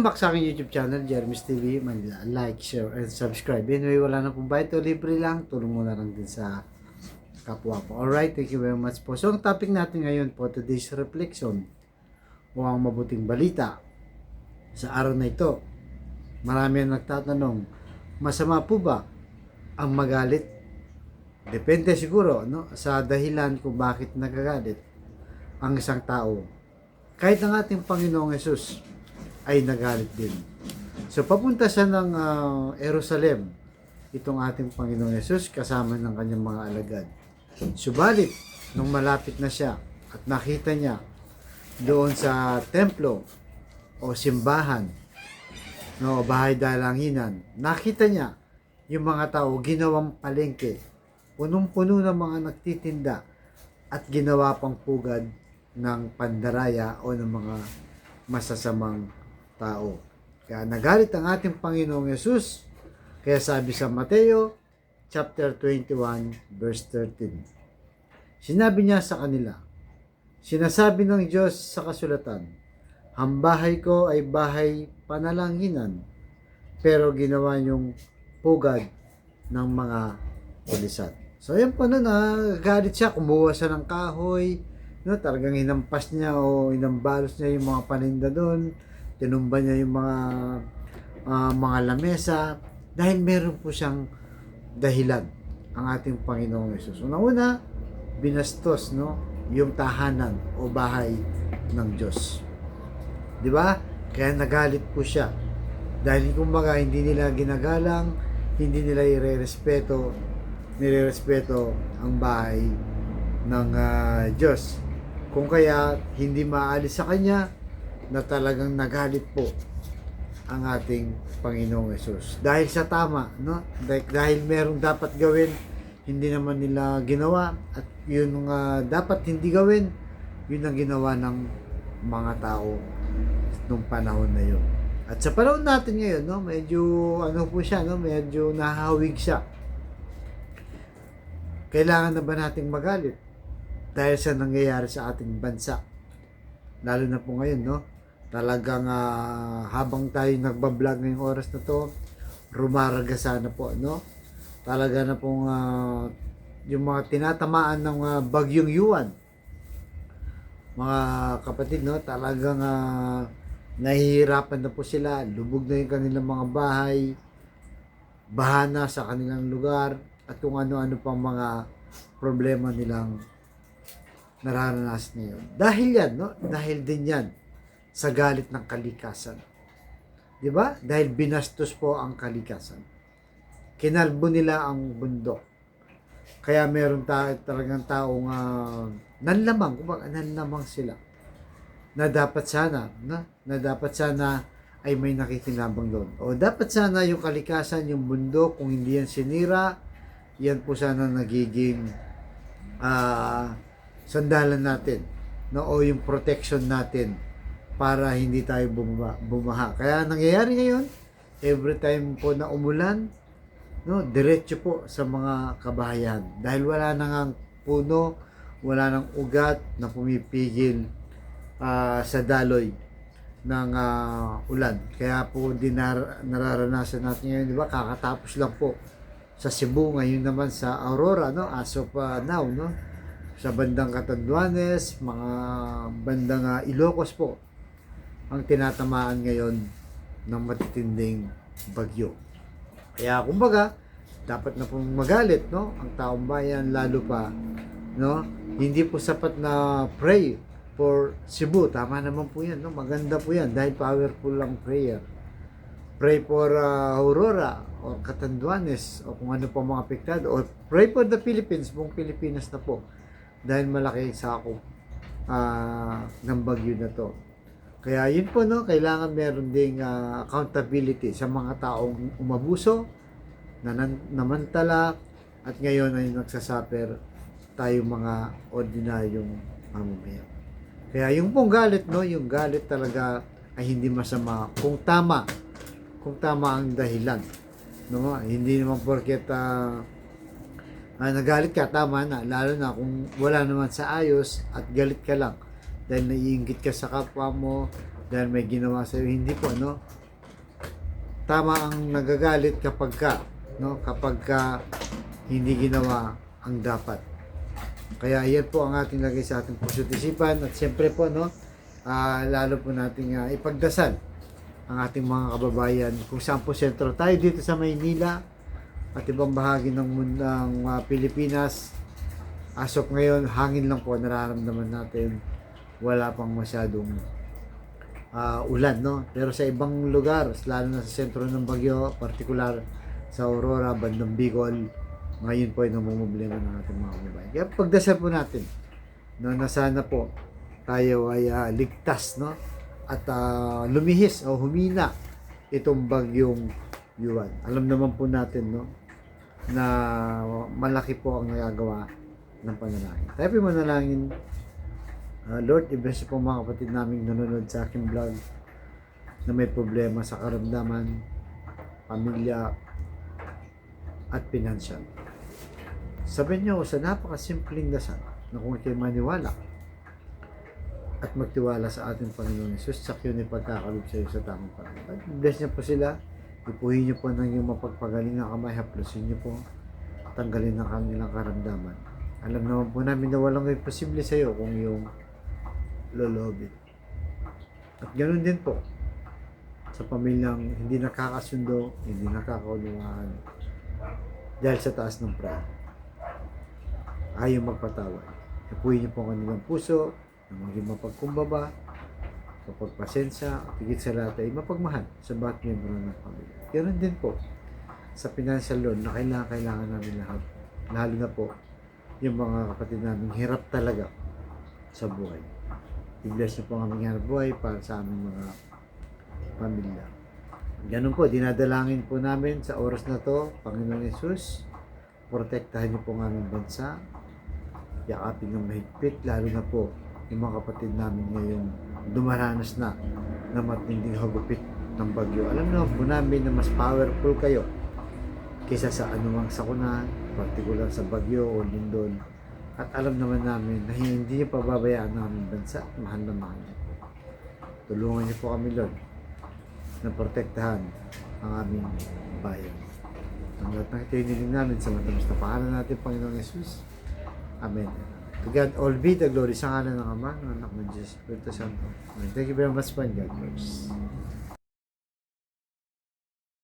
Welcome back sa aking YouTube channel, Jeremy's TV Manila. Like, share, and subscribe. Anyway, wala na pong bayad libre lang. Tulong mo na lang din sa kapwa po. Alright, thank you very much po. So, ang topic natin ngayon po, today's reflection o ang mabuting balita sa araw na ito. Marami ang nagtatanong, masama po ba ang magalit? Depende siguro no, sa dahilan kung bakit nagagalit ang isang tao. Kahit ang ating Panginoong Yesus ay nagalit din. So papunta siya ng ah, Jerusalem, itong ating Panginoong Yesus kasama ng kanyang mga alagad. Subalit, nung malapit na siya at nakita niya doon sa templo o simbahan, no, bahay dalanginan, nakita niya yung mga tao ginawang palengke, punong-puno ng mga nagtitinda at ginawa pang pugad ng pandaraya o ng mga masasamang tao. Kaya nagalit ang ating Panginoong Yesus. Kaya sabi sa Mateo chapter 21 verse 13. Sinabi niya sa kanila, Sinasabi ng Diyos sa kasulatan, Ang bahay ko ay bahay panalanginan, pero ginawa niyong pugad ng mga pulisat. So ayan po na nagalit siya, kumuha siya ng kahoy, no, talagang hinampas niya o inambalos niya yung mga paninda doon, tinumba niya yung mga ah, mga lamesa dahil meron po siyang dahilan ang ating Panginoong Yesus. Una-una, binastos no yung tahanan o bahay ng Diyos. 'Di ba? Kaya nagalit po siya. Dahil kumbaga hindi nila ginagalang, hindi nila irerespeto, nirerespeto ang bahay ng ah, Diyos. Kung kaya hindi maalis sa kanya na talagang nagalit po ang ating Panginoong Yesus. Dahil sa tama, no? Dahil, dahil merong dapat gawin, hindi naman nila ginawa at yun nga dapat hindi gawin, yun ang ginawa ng mga tao nung panahon na yun. At sa panahon natin ngayon, no, medyo ano po siya, no, medyo nahahawig siya. Kailangan na ba nating magalit dahil sa nangyayari sa ating bansa? Lalo na po ngayon, no? Talagang ah, habang tayo nagbablog ngayong oras na to, rumaragasa na po, no? Talaga na pong ah, yung mga tinatamaan ng ah, bagyong yuan. Mga kapatid, no? Talagang ah, nahihirapan na po sila. Lubog na yung kanilang mga bahay. Bahana sa kanilang lugar. At kung ano-ano pang mga problema nilang nararanasan ngayon. Dahil yan, no? Dahil din yan sa galit ng kalikasan. 'Di ba? Dahil binastos po ang kalikasan. Kinalbo nila ang bundok. Kaya meron ta talagang taong uh, nanlamang, kumbaga nanlamang sila. Na dapat sana, na, na dapat sana ay may nakikinabang doon. O dapat sana yung kalikasan, yung bundok, kung hindi yan sinira, yan po sana nagiging ah sandalan natin no o yung protection natin para hindi tayo bumaba, bumaha. Kaya nangyayari ngayon, every time po na umulan, no, diretso po sa mga kabahayan. Dahil wala na nga puno, wala nang ugat na pumipigil ah, sa daloy ng ah, ulan. Kaya po dinar nararanasan natin ngayon, di ba? Kakatapos lang po sa Cebu, ngayon naman sa Aurora, no? As of ah, now, no? Sa bandang Catanduanes, mga bandang ah, Ilocos po, ang tinatamaan ngayon ng matitinding bagyo. Kaya kumbaga, dapat na pong magalit, no? Ang taong bayan, lalo pa, no? Hindi po sapat na pray for Cebu. Tama naman po yan, no? Maganda po yan dahil powerful lang prayer. Pray for uh, Aurora o Catanduanes o kung ano pa mga apektado. Or pray for the Philippines, buong Pilipinas na po. Dahil malaki sakop uh, ng bagyo na to. Kaya yun po no, kailangan meron ding ah, accountability sa mga taong umabuso, nanan- namantala, at ngayon ay nagsasuffer tayo mga ordinaryong mamamayan. Kaya yung pong galit, no, yung galit talaga ay hindi masama kung tama, kung tama ang dahilan. No, hindi naman porket ah, ah, nagalit ka, tama na, lalo na kung wala naman sa ayos at galit ka lang dahil naiingit ka sa kapwa mo dahil may ginawa sa hindi po no? Tama ang nagagalit kapag ka no? Kapag ka hindi ginawa ang dapat. Kaya yan po ang ating lagay sa ating puso at isipan. At siyempre po no? Ah, lalo po nating ah, ipagdasal ang ating mga kababayan. Kung saan po sentro tayo dito sa Maynila at ibang bahagi ng ng ah, Pilipinas. As of ngayon hangin lang po nararamdaman natin wala pang masyadong ah, ulan no? Pero sa ibang lugar lalo na sa sentro ng Bagyo particular sa Aurora bandang Bicol ngayon po ay namumblema ng ating mga kababayan. Kaya pagdasal po natin no, na sana po tayo ay ah, ligtas no? At ah, lumihis o humina itong bagyong Yuan. Alam naman po natin no na malaki po ang nagagawa ng panalangin. Tayo po manalangin Ah, Lord, i-bless po mga kapatid namin nanonood sa aking vlog na may problema sa karamdaman, pamilya, at pinansyal. Sabihin niyo sa napakasimpleng dasal na kung kayo maniwala at magtiwala sa ating Panginoon Jesus, sa yun ay pagkakalob sa iyo sa tamang paraan. Bless niyo po sila, ipuhin niyo po ng iyong mapagpagaling na kamay, haplusin niyo po, tanggalin ang kanilang karamdaman. Alam naman po namin na walang imposible sa iyo kung yung lolobin. At ganoon din po sa pamilyang hindi nakakasundo, hindi nakakaunawaan dahil sa taas ng pride. Ayaw magpatawad. Ipuhin niyo po ang kanilang puso na maging mapagkumbaba, mapagpasensya, at higit sa lahat ay mapagmahal sa bawat miyembro ng pamilya. Ganoon din po sa financial loan na kailangan, kailangan namin lahat. Lalo na po yung mga kapatid namin hirap talaga sa buhay. I-bless niyo po ang aming hanap buhay para sa aming mga pamilya. Ganun po, dinadalangin po namin sa oras na to, Panginoon Yesus, protektahan niyo po ang aming bansa, yakapin ng mahigpit, lalo na po yung mga kapatid namin ngayon dumaranas na na matinding hagupit ng bagyo. Alam naman po namin na mas powerful kayo kaysa sa anumang sakuna, particular sa bagyo o lindol. At alam naman namin na hindi niyo pababayaan ang aming bansa. Mahal na mahal niyo po. Tulungan niyo po kami, Lord, na protektahan ang aming bayan. Ang lahat ng ito hiniling namin sa matamis na pangalan natin, Panginoong Yesus. Amen. To God all be the glory sa ngalan ng Ama, ng Anak ng Diyos, Espiritu Santo. Amen. Thank you very much, man. God bless.